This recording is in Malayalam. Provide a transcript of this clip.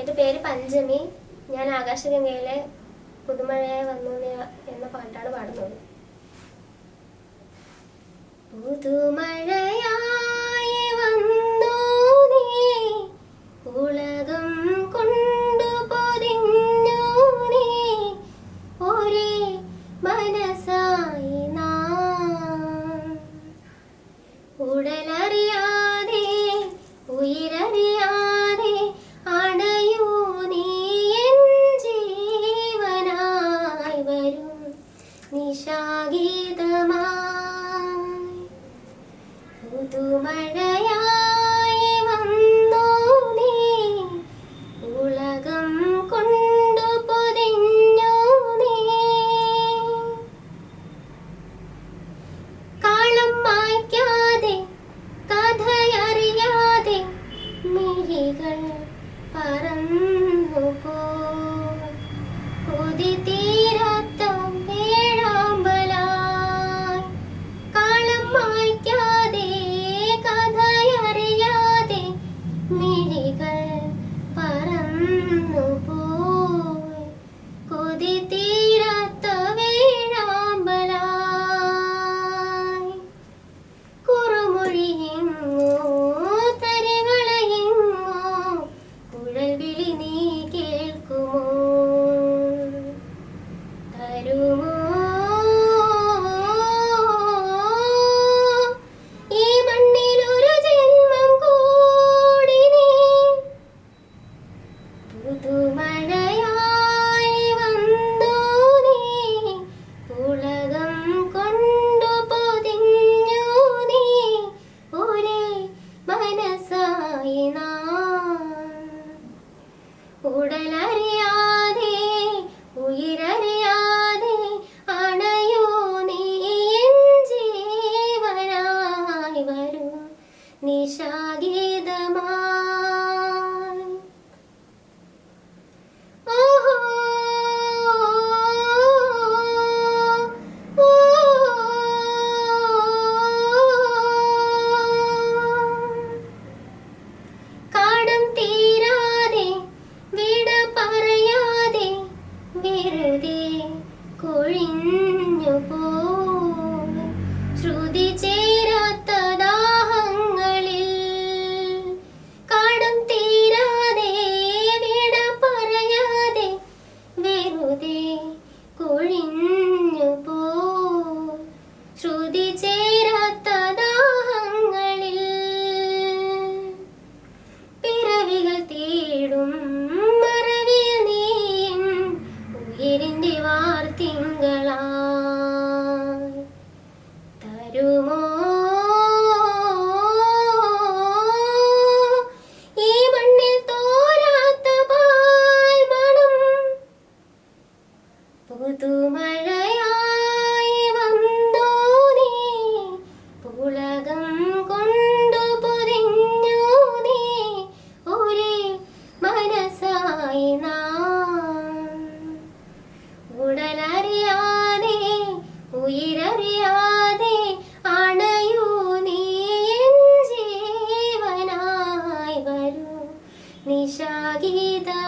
എന്റെ പേര് പഞ്ചമി. ഞാൻ ആകാശഗംഗയിലെ പുതുമഴയായി വന്നു എന്ന പാട്ടാണ് പാടുന്നത്. പുതുമഴ നൽകും തിങ്കളായി തരുമോ? ഈ മണം പുതുമഴ ഭഗീത